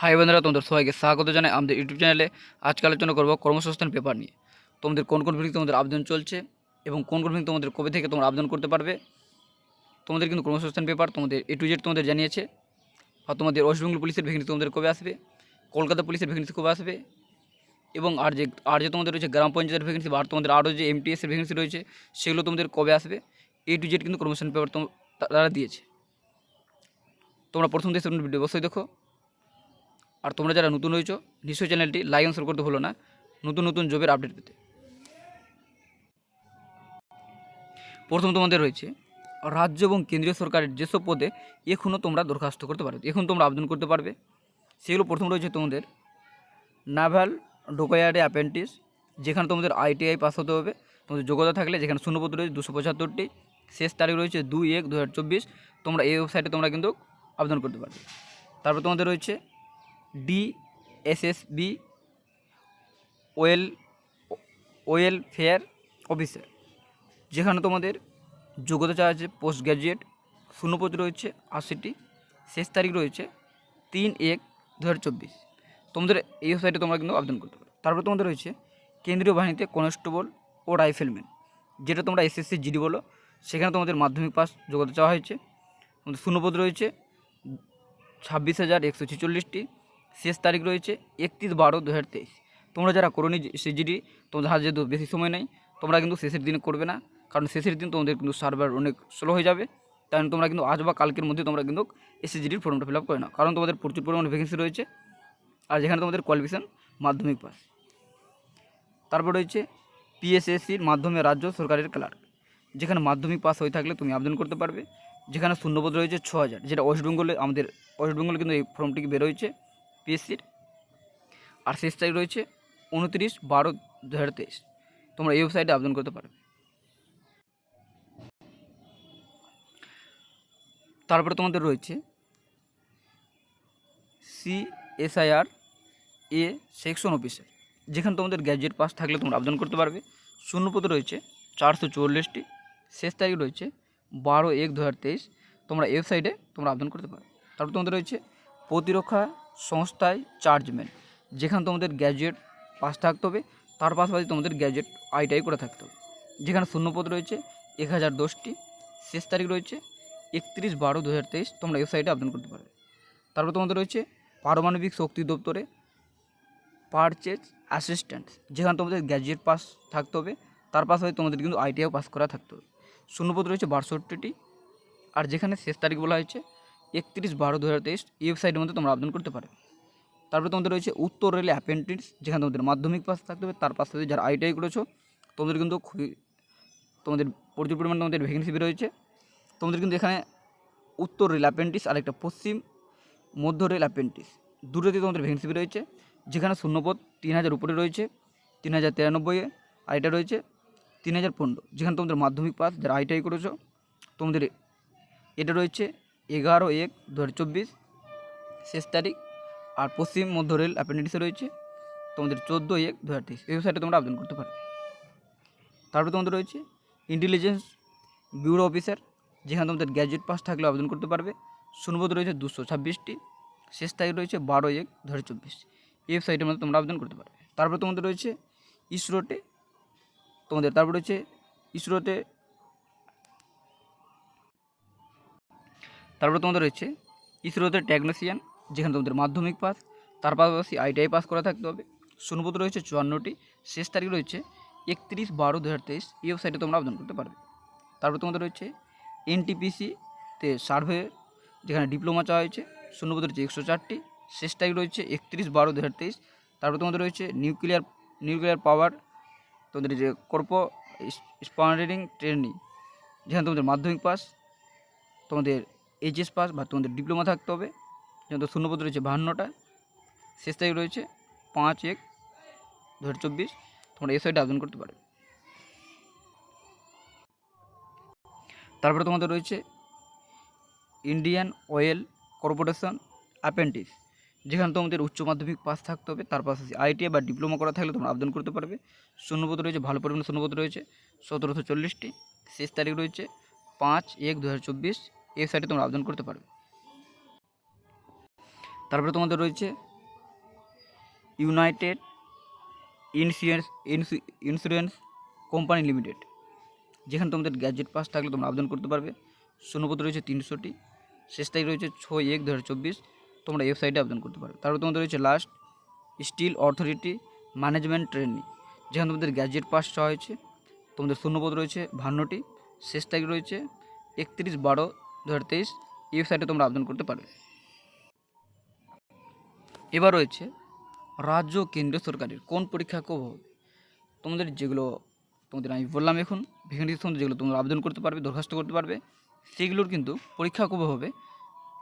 High বন্ধুরা, তোমাদের সবাইকে স্বাগত জানাই আমাদের ইউটিউব চ্যানেলে আজকে আলোচনা করব কর্মসংস্থান পেপার নিয়ে। তোমাদের কোন কোন ভিত্তিতে তোমাদের আবেদন চলছে এবং কোন কোন ভিত্তিতে তোমাদের কবে থেকে তোমরা আবেদন করতে পারবে? তোমাদের কিন্তু কর্মসংস্থান পেপার তোমাদের এ টু জেড তোমাদের জানিয়েছে। আর তোমাদের ওয়েস্ট বেঙ্গল পুলিশের ভ্যাকেন্সি তোমাদের কবে আসবে? কলকাতা পুলিশের ভ্যাকেন্সি কবে আসবে? এবং আর যে আর যে তোমাদের রয়েছে গ্রাম পঞ্চায়েতের ভ্যাকেন্সি বা আর তোমাদের আরও যে এমটিএসের ভ্যাকেন্সি রয়েছে, সেগুলো তোমাদের কবে আসবে? এ টু জেড কিন্তু কর্মসংস্থান পেপার তারা দিয়েছে। তোমরা প্রথম দেশের ভিডিও অবশ্যই দেখো। আর তোমরা যারা নতুন রয়েছো নিশ্চয়ই চ্যানেলটি লাইক অ্যান্ড করতে ভুলো না। নতুন নতুন জবের আপডেট পেতে। প্রথম তোমাদের রয়েছে, রাজ্য এবং কেন্দ্রীয় সরকারের যেসব পদে এখনও তোমরা দরখাস্ত করতে পারবে, এখন তোমরা আবেদন করতে পারবে। সেগুলো প্রথম রয়েছে তোমাদের নাভাল ডোকয়ার্ডে অ্যাপেন্টিস যেখানে তোমাদের আইটিআই পাস হতে হবে। তোমাদের যোগ্যতা থাকলে যেখানে শূন্যপদ রয়েছে দুশো পঁচাত্তরটি। শেষ তারিখ রয়েছে দুই এক দু তোমরা এই ওয়েবসাইটে তোমরা কিন্তু আবেদন করতে পারবে। তারপর তোমাদের রয়েছে ডিএসএসবি, ওয়েল, ওয়েলফেয়ার অফিসার, যেখানে তোমাদের যোগ্যতা চাওয়া আছে, পোস্ট গ্র্যাজুয়েট শূন্যপদ রয়েছে আশিটি শেষ তারিখ রয়েছে, তিন এক দু চব্বিশ। তোমাদের এই ওয়েবসাইটে তোমরা কিন্তু আবেদন করতে পারো। তারপর তোমাদের রয়েছে কেন্দ্রীয় বাহিনীতে কনস্টেবল ও রাইফেলম্যান, যেটা তোমরা এসএসসি জিডি বলো। সেখানে তোমাদের মাধ্যমিক পাস, যোগ্যতা চাওয়া হয়েছে। তোমাদের শূন্যপদ রয়েছে, ছাব্বিশ হাজার একশো ছেচল্লিশটি। শেষ তারিখ রয়েছে একত্রিশ বারো দু হাজার তেইশ। তোমরা যারা করোনি সিজিডি, তোমাদের হাতে যেহেতু বেশি সময় নেই, তোমরা কিন্তু শেষের দিনে করবে না, কারণ শেষের দিন তোমাদের কিন্তু সার্ভার অনেক স্লো হয়ে যাবে। তাই তোমরা কিন্তু আজ বা কালকের মধ্যে তোমরা কিন্তু এসএসজিডির ফর্মটা ফিল আপ করে নাও, কারণ তোমাদের প্রচুর পরিমাণে ভ্যাকেন্সি রয়েছে, আর যেখানে তোমাদের কোয়ালিফিকেশান মাধ্যমিক পাস তারপর রয়েছে পিএসএসসির মাধ্যমে রাজ্য সরকারের ক্লার্ক যেখানে মাধ্যমিক পাস হয়ে থাকলে তুমি আবেদন করতে পারবে। যেখানে শূন্যপদ রয়েছে ছ হাজার যেটা ওয়েস্ট বেঙ্গলে আমাদের ওয়েস্ট বেঙ্গলে কিন্তু এই ফর্মটি বেরোয়েছে পিএসসির আর শেষ তারিখ রয়েছে উনত্রিশ বারো দু হাজার তেইশ। তোমরা এই ওয়েবসাইটে আবেদন করতে পারবে। তারপরে তোমাদের রয়েছে C CSIR A section officer, যেখানে তোমাদের গ্র্যাজুয়েট পাস থাকলে তোমরা আবেদন করতে পারবে। শূন্যপদ রয়েছে চারশো চুয়াল্লিশটি, শেষ তারিখ রয়েছে বারো এক দু তোমরা ওয়েবসাইটে তোমরা আবেদন করতে পারো তারপর তোমাদের রয়েছে প্রতিরক্ষা সংস্থায় চার্জম্যান যেখানে তোমাদের গ্র্যাজুয়েট পাস থাকতে হবে, তার পাশাপাশি তোমাদের গ্র্যাজুয়েট আইটিআই করে থাকতে হবে। যেখানে শূন্যপদ রয়েছে, এক হাজার দশটি, শেষ তারিখ রয়েছে, একত্রিশ বারো দু হাজার তেইশ, তোমরা ওয়েবসাইটে আবেদন করতে পারবে। তারপর তোমাদের রয়েছে পারমাণবিক শক্তি দপ্তরে পারচেজ অ্যাসিস্ট্যান্ট যেখানে তোমাদের গ্র্যাজুয়েট পাস থাকতে হবে, তার পাশাপাশি তোমাদের কিন্তু আইটিআই পাস করা থাকতে হবে। শূন্যপদ রয়েছে বাষট্টিটি, আর যেখানে শেষ তারিখ বলা হয়েছে একত্রিশ বারো দু হাজার তেইশ ওয়েবসাইটের মধ্যে তোমরা আবেদন করতে পারো। তারপরে তোমাদের রয়েছে উত্তর রেলে অ্যাপেন্টিস যেখানে তোমাদের মাধ্যমিক পাস থাকতে হবে। তার পাশাপাশি যারা আইটিআই করেছ, তোমাদের কিন্তু খুবই তোমাদের প্রচুর পরিমাণে তোমাদের ভ্যাকেন্সি বেরোয়েছে তোমাদের কিন্তু এখানে উত্তর রেল অ্যাপেন্টিস আর একটা পশ্চিম, মধ্য রেল অ্যাপেন্টিস দুটোতে তোমাদের ভ্যাকেন্সি বেরোয়েছে যেখানে শূন্যপদ তিন হাজার উপরে রয়েছে তিন হাজার তিরানব্বইয়ে আইটা রয়েছে তিন হাজার পনেরো। যেখানে তোমাদের মাধ্যমিক পাস যারা আইটিআই করেছ, তোমাদের এটা রয়েছে এগারো, এক দু চব্বিশ, শেষ তারিখ। আর পশ্চিম মধ্য রেল অ্যাপেন্ডিক্সে রয়েছে তোমাদের চোদ্দ, এক দু হাজার তেইশ। এই ওয়েবসাইটে তোমরা আবেদন করতে পারবে। তারপরে তোমাদের রয়েছে ইন্টেলিজেন্স ব্যুরো অফিসার যেখানে তোমাদের গ্র্যাজুয়েট পাস থাকলে আবেদন করতে পারবে। শূন্যপদ রয়েছে দুশো ছাব্বিশটি, শেষ তারিখ রয়েছে বারো, এক দু হাজার চব্বিশ। এই ওয়েবসাইটের মধ্যে তোমরা আবেদন করতে পারবে। তারপরে তোমাদের রয়েছে ইসরোতে, তোমাদের, তারপর রয়েছে ইসরোতে তারপরে তোমাদের রয়েছে ইসরোতে টেকনিশিয়ান যেখানে তোমাদের মাধ্যমিক পাস তার পাশাপাশি আইটিআই পাস করা থাকতে হবে। শূন্যপদ রয়েছে চুয়ান্নটি, শেষ তারিখ রয়েছে একত্রিশ বারো দু হাজার তেইশ, এই ওয়েবসাইটে তোমরা আবেদন করতে পারবে। তারপর তোমাদের রয়েছে এনটিপিসিতে সার্ভে যেখানে ডিপ্লোমা চাওয়া হয়েছে শূন্যপদ রয়েছে একশো চারটি, শেষ তারিখ রয়েছে একত্রিশ বারো দু হাজার তেইশ। তারপর তোমাদের রয়েছে নিউক্লিয়ার নিউক্লিয়ার পাওয়ার তোমাদের যে কর্প স্পন্ডারিং ট্রেনিং যেখানে তোমাদের মাধ্যমিক পাস তোমাদের এইচএস পাস, বা তোমাদের ডিপ্লোমা থাকতে হবে। যেমন শূন্যপদ রয়েছে বাহান্নটা শেষ তারিখ রয়েছে পাঁচ এক দু হাজার চব্বিশ। তোমরা এই আবেদন করতে পারবে তারপরে তোমাদের রয়েছে ইন্ডিয়ান অয়েল কর্পোরেশন অ্যাপেন্টিস যেখানে তোমাদের উচ্চ মাধ্যমিক পাস থাকতে হবে। তার পাশাপাশি আইটিআই বা ডিপ্লোমা করা থাকলে তোমরা আবেদন করতে পারবে। শূন্যপদ রয়েছে, ভালো পরিমাণে শূন্যপদ রয়েছে, সতেরোশো চল্লিশটি। শেষ তারিখ রয়েছে পাঁচ এক দু হাজার চব্বিশ। এই সাইটে তোমরা আবেদন করতে পারবে। তারপরে তোমাদের রয়েছে United insurance insurance company limited যেখানে তোমাদের গ্যাজেট পাস থাকলে তোমরা আবেদন করতে পারবে। শূন্যপত্র রয়েছে তিনশোটি। শেষ তারিখ রয়েছে ছয় এক দু হাজার চব্বিশ। তোমরা ওয়েবসাইটে আবেদন করতে পারবে। তারপরে তোমাদের রয়েছে last steel authority management training যেখানে তোমাদের গ্যাজেট পাস চাওয়া হয়েছে। তোমাদের শূন্যপত্র রয়েছে বাহান্নটি। শেষ তারিখ রয়েছে একত্রিশ বারো দু হাজার তেইশ এই ওয়েবসাইটে তোমরা আবেদন করতে পারবে এবার রয়েছে, রাজ্য কেন্দ্রীয় সরকারের কোন পরীক্ষা কবে তোমাদের যেগুলো, তোমাদের আমি বললাম এখন ভ্যাকেন্সি সম্বন্ধে যেগুলো তোমরা আবেদন করতে পারবে, দরখাস্ত করতে পারবে, সেগুলোর কিন্তু পরীক্ষা কবে হবে?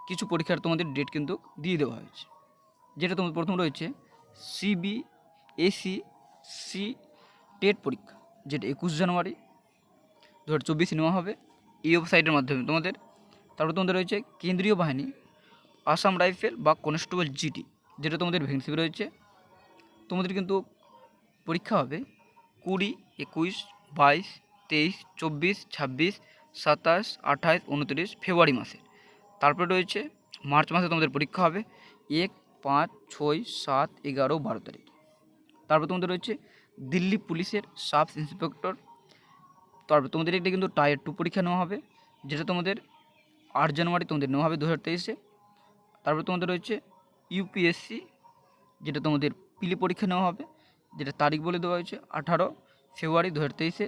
কিছু পরীক্ষার তোমাদের ডেট কিন্তু দিয়ে দেওয়া হয়েছে। যেটা তোমাদের প্রথম রয়েছে সিবি এসি সি টেট পরীক্ষা, যেটা একুশ জানুয়ারি দু হাজার চব্বিশে নেওয়া হবে। এই ওয়েবসাইটের মাধ্যমে তোমাদের তারপর তোমাদের রয়েছে কেন্দ্রীয় বাহিনী, আসাম রাইফেল বা কনস্টেবল জিটি, যেটা তোমাদের ভ্যাকেন্সি রয়েছে। তোমাদের কিন্তু পরীক্ষা হবে কুড়ি, একুশ, বাইশ, তেইশ, চব্বিশ, ছাব্বিশ, সাতাশ, আঠাশ, উনত্রিশ ফেব্রুয়ারি মাসে। তারপরে রয়েছে মার্চ মাসে তোমাদের পরীক্ষা হবে এক, পাঁচ, ছয়, সাত, এগারো, বারো তারিখ। তারপর তোমাদের রয়েছে দিল্লি পুলিশের সাব ইন্সপেক্টর। তারপর তোমাদের এটা কিন্তু টায়ার টু পরীক্ষা নেওয়া হবে, যেটা তোমাদের আট জানুয়ারি তোমাদের নেওয়া হবে দু হাজার তেইশে। তারপর তোমাদের রয়েছে ইউপিএসসি যেটা তোমাদের পিলি পরীক্ষা নেওয়া হবে, যেটা তারিখ বলে দেওয়া হয়েছে আঠারো ফেব্রুয়ারি দু হাজার তেইশে।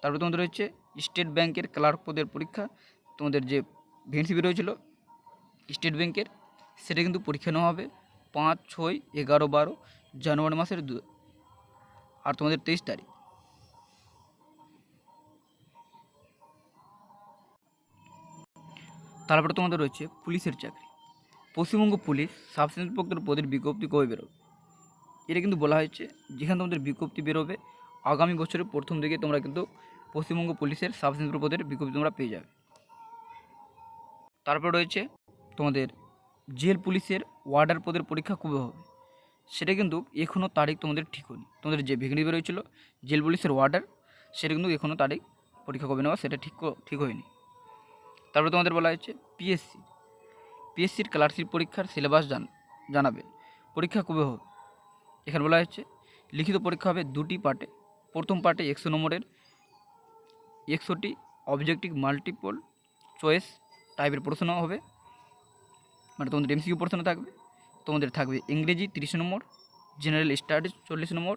তারপর তোমাদের রয়েছে স্টেট ব্যাংকের ক্লার্ক পদের পরীক্ষা, তোমাদের যে ভ্যাকেন্সি বেরোয়েছিল স্টেট ব্যাংকের, সেটা কিন্তু পরীক্ষা নেওয়া হবে পাঁচ, ছয়, এগারো, বারো জানুয়ারি মাসের দু আর তোমাদের তেইশ তারিখ। তারপরে তোমাদের রয়েছে পুলিশের চাকরি। পশ্চিমবঙ্গ পুলিশ সাব ইন্সপেক্টর পদের বিজ্ঞপ্তি কবে বেরোবে? এটা কিন্তু বলা হয়েছে, যেখানে তোমাদের বিজ্ঞপ্তি বেরোবে, আগামী বছরের প্রথম দিকে তোমরা কিন্তু পশ্চিমবঙ্গ পুলিশের সাব ইন্সপেক্টর পদের বিজ্ঞপ্তি তোমরা পেয়ে যাবে। তারপর রয়েছে তোমাদের জেল পুলিশের ওয়ার্ডার পদের পরীক্ষা কবে হবে? সেটা কিন্তু এখনও তারিখ তোমাদের ঠিক হয়নি। তোমাদের যে ভেগনি বেরোয়েছিল, জেল পুলিশের ওয়ার্ডার সেটা কিন্তু এখনও তারিখ পরীক্ষা কবে নেওয়া, সেটা ঠিক ঠিক হয়নি। তারপরে তোমাদের বলা হয়েছে পিএসসি পিএসসির ক্লার্কশিপ পরীক্ষার সিলেবাস জান জানাবে। পরীক্ষা কবে হবে? এখানে বলা হয়েছে, লিখিত পরীক্ষা হবে দুটি পার্টে। প্রথম পার্টে একশো নম্বরের, একশোটি অবজেক্টিভ মাল্টিপল চয়েস টাইপের প্রশ্ন হবে। মানে তোমাদের এমসিকিউ প্রশ্ন থাকবে, তোমাদের থাকবে ইংরেজি তিরিশ নম্বর জেনারেল স্টাডিজ চল্লিশ নম্বর,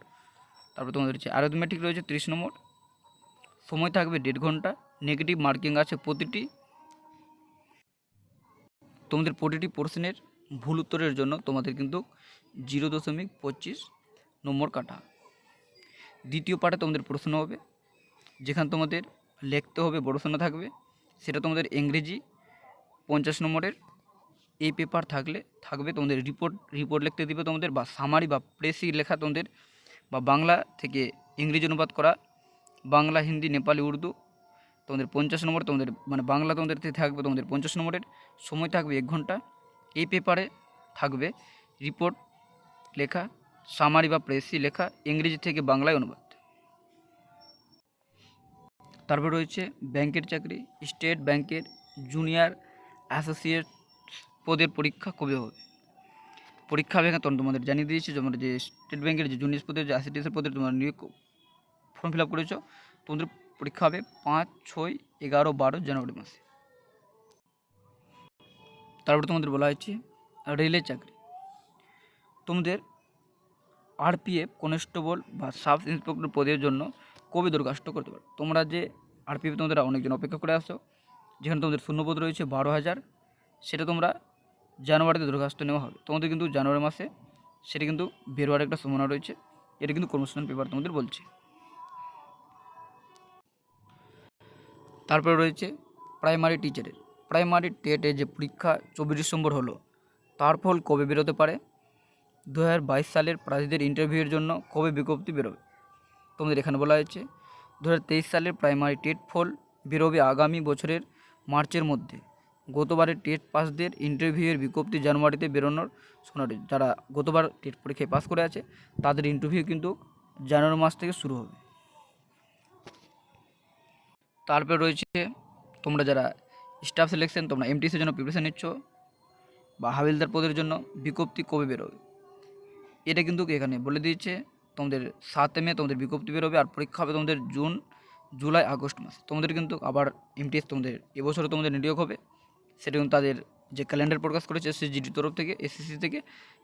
তারপর তোমাদের হচ্ছে অ্যারোথমেটিক রয়েছে তিরিশ নম্বর। সময় থাকবে দেড় ঘণ্টা নেগেটিভ মার্কিং আছে প্রতিটি তোমাদের প্রতিটি প্রশ্নের ভুল উত্তরের জন্য তোমাদের কিন্তু জিরো দশমিক পঁচিশ নম্বর কাটা। দ্বিতীয় পার্টে তোমাদের প্রশ্ন হবে, যেখানে তোমাদের লিখতে হবে প্রশ্ন থাকবে, সেটা তোমাদের ইংরেজি পঞ্চাশ নম্বরের এই পেপার থাকলে, থাকবে তোমাদের রিপোর্ট রিপোর্ট লিখতে দিবে তোমাদের বা সামারি বা প্রেসি লেখা তোমাদের বা বাংলা থেকে ইংরেজি অনুবাদ করা, বাংলা, হিন্দি, নেপালি, উর্দু তোমাদের পঞ্চাশ নম্বর, তোমাদের মানে বাংলা তোমাদের থাকবে, তোমাদের পঞ্চাশ নম্বরের সময় থাকবে এক ঘণ্টা। এই পেপারে থাকবে রিপোর্ট লেখা সামারি বা প্রেসি লেখা, ইংরেজি থেকে বাংলায় অনুবাদ। তারপর রয়েছে ব্যাংকের চাকরি স্টেট ব্যাংকের জুনিয়র অ্যাসোসিয়েট পদের পরীক্ষা কবে হবে? পরীক্ষা হবে তখন তোমাদের জানিয়ে দিয়েছি যেমন যে স্টেট ব্যাংকের যে জুনিয়র পদের, যে অ্যাসিডিএসের পদের তোমরা নিয়োগ ফর্ম ফিল আপ করেছ, তোমাদের পরীক্ষা হবে পাঁচ, ছয়, এগারো, বারো জানুয়ারি মাসে। তারপরে তোমাদের বলা হয়েছে রেলের চাকরি। তোমাদের আরপিএফ, কনস্টেবল বা সাব ইন্সপেক্টর পদের জন্য কবে দরখাস্ত করতে পারো? তোমরা যে আরপিএফ তোমাদের অনেকজন অপেক্ষা করে আসো যেখানে তোমাদের শূন্যপদ রয়েছে বারো হাজার, সেটা তোমরা জানুয়ারিতে দরখাস্ত নেওয়া হবে। তোমাদের কিন্তু জানুয়ারি মাসে, সেটা কিন্তু বেরোয়ার একটা সম্ভাবনা রয়েছে। এটা কিন্তু কর্মসংস্থান পেপার তোমাদের বলছে। তারপরে রয়েছে প্রাইমারি টিচারের। প্রাইমারি টেটে যে পরীক্ষা চব্বিশ ডিসেম্বর হলো, তার ফল কবে বেরোতে পারে? দু হাজার বাইশ সালের প্রার্থীদের ইন্টারভিউয়ের জন্য কবে বিজ্ঞপ্তি বেরোবে? তোমাদের এখানে বলা হয়েছে দু হাজার তেইশ সালের প্রাইমারি টেট ফল বেরোবে আগামী বছরের মার্চের মধ্যে। গতবারের টেট পাসদের ইন্টারভিউয়ের বিজ্ঞপ্তি জানুয়ারিতে বেরোনোর শোনা যারা গতবার টেট পরীক্ষায় পাস করে আছে, তাদের ইন্টারভিউ কিন্তু জানুয়ারি মাস থেকে শুরু হবে। তারপরে রয়েছে তোমরা যারা স্টাফ সিলেকশন তোমরা এমটিসির জন্য প্রিপারেশন নিচ্ছ বা হাবিলদার পদের জন্য বিজ্ঞপ্তি কবে বেরোবে। এটা কিন্তু এখানে বলে দিয়েছে, তোমাদের সাতে মে তোমাদের বিজ্ঞপ্তি বেরোবে আর পরীক্ষা হবে তোমাদের জুন, জুলাই, আগস্ট মাসে। তোমাদের কিন্তু আবার এমটিএস তোমাদের এবছরও তোমাদের নিয়োগ হবে। সেটা কিন্তু তাদের যে ক্যালেন্ডার প্রকাশ করেছে এসএসজির তরফ থেকে এসএসসি থেকে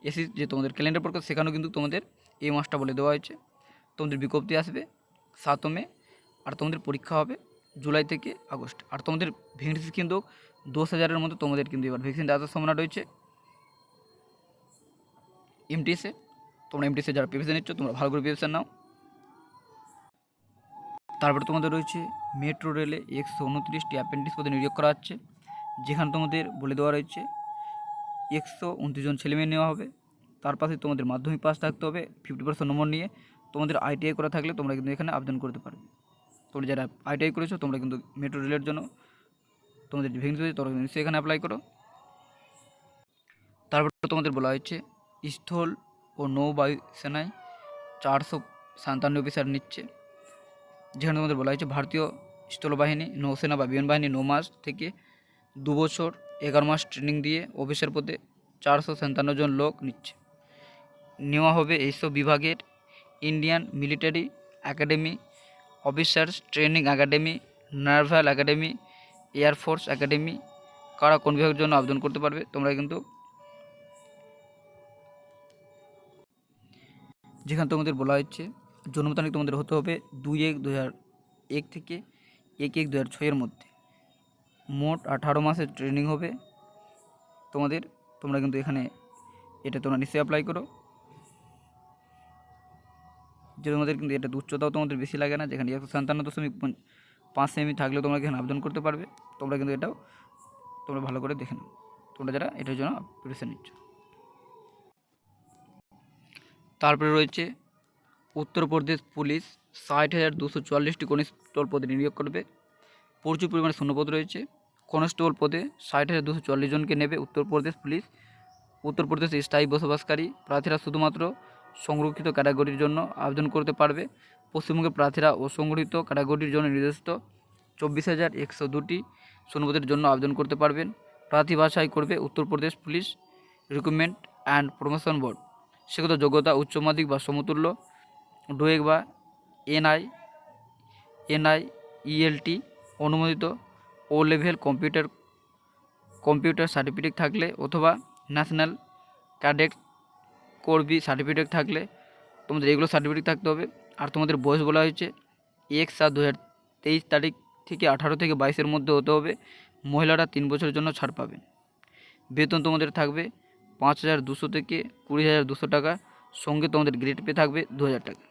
এসি যে তোমাদের ক্যালেন্ডার প্রকাশ সেখানেও কিন্তু তোমাদের এই মাসটা বলে দেওয়া হয়েছে। তোমাদের বিজ্ঞপ্তি আসবে সাত মে আর তোমাদের পরীক্ষা হবে জুলাই থেকে আগস্ট। আর তোমাদের ভ্যাকেন্সি কিন্তু দশ হাজারের মতো তোমাদের কিন্তু এবার ভ্যাকসিন দেওয়ার সম্ভাবনা রয়েছে এমটিএসে তোমরা এমটিএসে যারা প্রিপারেশন নিচ্ছ, তোমরা ভালো করে প্রিপারেশন নাও। তারপরে তোমাদের রয়েছে মেট্রো রেলে একশো উনত্রিশটি অ্যাপেন্ডিক্স পদে নিয়োগ করা হচ্ছে। যেখানে তোমাদের বলে দেওয়া রয়েছে, একশো উনত্রিশ জন ছেলেমেয়ে নেওয়া হবে। তার পাশে তোমাদের মাধ্যমিক পাস থাকতে হবে ফিফটি পার্সেন্ট নম্বর নিয়ে। তোমাদের আইটিআই করা থাকলে তোমরা কিন্তু এখানে আবেদন করতে পারবে। তোমরা যারা আইটিআই করেছ, তোমরা কিন্তু মেট্রো রেলের জন্য তোমাদের যে ভ্যাকেন্সি রয়েছে তোমরা কিন্তু এখানে অ্যাপ্লাই করো। তারপর তোমাদের বলা হয়েছে, স্থল ও নৌবায়ু সেনায় চারশো সাতান্ন অফিসার নিচ্ছে। যেখানে তোমাদের বলা হয়েছে, ভারতীয় স্থলবাহিনী, নৌসেনা বা বিমান বাহিনী নৌ মাস থেকে দু বছর এগারো মাস ট্রেনিং দিয়ে অফিসার পদে চারশো সাতান্ন জন লোক নিচ্ছে। নেওয়া হবে এইসব বিভাগের Indian military academy officers training academy, naval academy air force academy, কারা কোন বিভাগের জন্য আবেদন করতে পারবে, তোমরা কিন্তু যেখানে তোমাদের বলা হচ্ছে, জন্ম তারিখ তোমাদের হতে হবে দুই এক দু এক থেকে এক এক দু হাজার ছয়ের মধ্যে। মোট আঠারো মাসের ট্রেনিং হবে। তোমাদের, তোমরা কিন্তু এখানে এটা তোমরা নিশ্চয়ই অ্যাপ্লাই করো। যে তোমাদের কিন্তু এটা উচ্চতাও তোমাদের বেশি লাগে না, যেখানে একশো সাতান্ন দশমিক পাঁচ সেমি থাকলেও তোমরা এখানে আবেদন করতে পারবে। তোমরা কিন্তু এটাও তোমরা ভালো করে দেখে নাও। তোমরা যারা এটার জন্য প্রিপারেশন নিচ্ছ। তারপরে রয়েছে, উত্তরপ্রদেশ পুলিশ ষাট হাজার দুশো চুয়াল্লিশটি কনস্টেবল পদে নিয়োগ করবে। প্রচুর পরিমাণে শূন্যপদ রয়েছে। কনস্টেবল পদে ষাট হাজার দুশো চুয়াল্লিশ জনকে নেবে উত্তরপ্রদেশ পুলিশ। উত্তরপ্রদেশে স্থায়ী বসবাসকারী প্রার্থীরা শুধুমাত্র সংরক্ষিত ক্যাটাগরির জন্য আবেদন করতে পারবে। পশ্চিমবঙ্গের প্রার্থীরা অসংগঠিত ক্যাটাগরির জন্য নির্দিষ্ট চব্বিশ হাজার একশো দুটি শূন্যপদের জন্য আবেদন করতে পারবেন। প্রার্থী বাছাই করবে Uttar Pradesh police recruitment and promotion board. সেগত যোগ্যতা, উচ্চ মাধ্যমিক বা সমতুল্য, ডোয়েক বা এনআই এনআই, ইএলটি, অনুমোদিত O level computer computer certificate থাকলে অথবা ন্যাশনাল ক্যাডেট করবি সার্টিফিকেট থাকলে, তোমাদের এগুলো সার্টিফিকেট থাকতে হবে। আর তোমাদের বয়স বলা হয়েছে এক সাত দু তারিখ থেকে আঠারো থেকে বাইশের মধ্যে হতে হবে। মহিলারা তিন বছরের জন্য ছাড় পাবেন বেতন তোমাদের থাকবে পাঁচ হাজার দুশো থেকে কুড়ি হাজার দুশো টাকা। সঙ্গে তোমাদের গ্রেড পে থাকবে দু হাজার টাকা।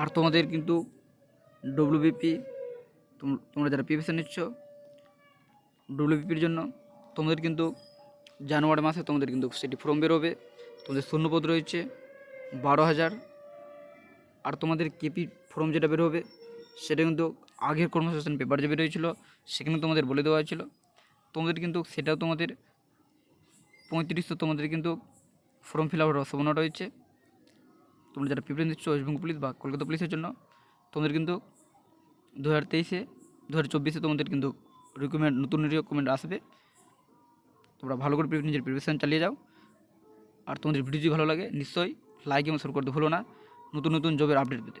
আর তোমাদের কিন্তু ডব্লিউবিপি তোমরা যারা প্রিপারেশন নিচ্ছ ডব্লিউবিপির জন্য। তোমাদের কিন্তু জানুয়ারি মাসে তোমাদের কিন্তু সেটি ফর্ম বেরোবে। তোমাদের শূন্যপদ রয়েছে বারো হাজার। আর তোমাদের কেপি ফর্ম যেটা বেরোবে, সেটা কিন্তু আগের কর্মসংস্থান পেপার যে বেরোয়েছিলো, সেখানে তোমাদের বলে দেওয়া হয়েছিল। তোমাদের কিন্তু সেটাও তোমাদের পঁয়ত্রিশশো তোমাদের কিন্তু ফর্ম ফিল আপের সম্ভাবনা রয়েছে। তোমরা যারা প্রিপারেশন দিচ্ছ ওয়েস্টবেঙ্গল পুলিশ বা কলকাতা পুলিশের জন্য, তোমাদের কিন্তু দু হাজার তেইশে, দু হাজার চব্বিশে তোমাদের কিন্তু রিক্রুটমেন্ট নতুন রিকমেন্ড আসবে। তোমরা ভালো করে নিজের প্রিপারেশান চালিয়ে যাও। আর তোমাদের ভিডিও যদি ভালো লাগে, নিশ্চয়ই লাইক এবং শুরু করতে ভুলো না। নতুন নতুন জবের আপডেট পেতে।